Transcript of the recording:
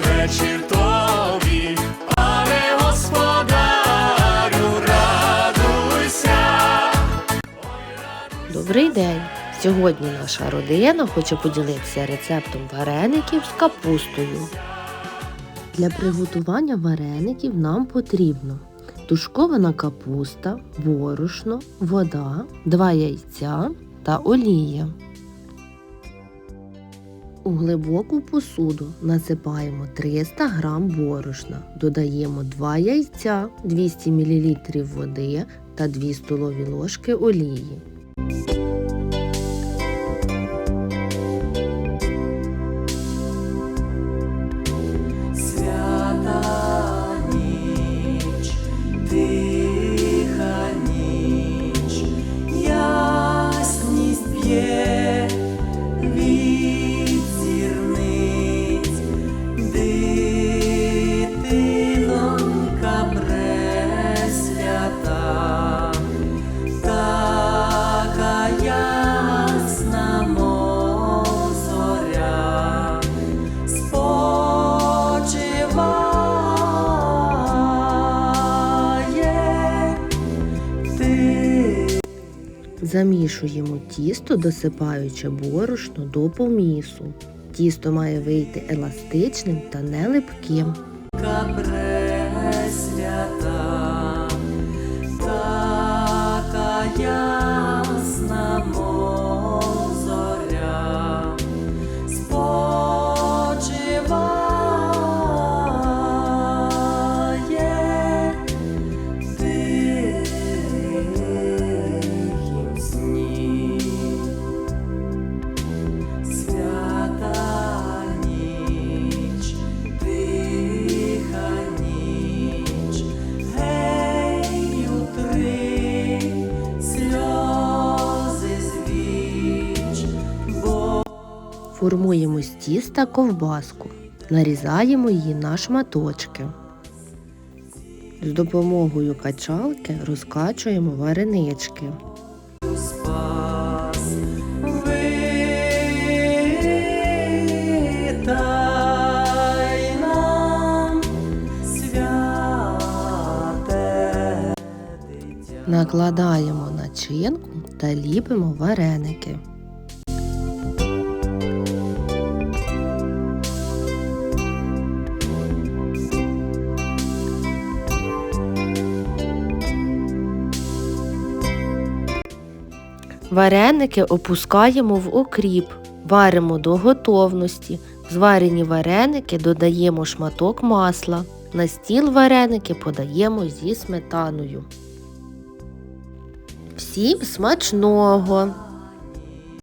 вечір тобі, пане господарю, радуйся. Добрий день! Сьогодні наша родина хоче поділитися рецептом вареників з капустою. Для приготування вареників нам потрібно тушкована капуста, борошно, вода, два яйця та олія. У глибоку посуду насипаємо 300 г борошна, додаємо 2 яйця, 200 мл води та 2 столові ложки олії. Замішуємо тісто, досипаючи борошно до помісу. Тісто має вийти еластичним та нелипким. Капре Пресвята, Формуємо з тіста ковбаску. Нарізаємо її на шматочки. З допомогою качалки розкачуємо варенички. Накладаємо начинку та ліпимо вареники. Вареники опускаємо в окріп, варимо до готовності. В зварені вареники додаємо шматок масла. На стіл вареники подаємо зі сметаною. Всім смачного!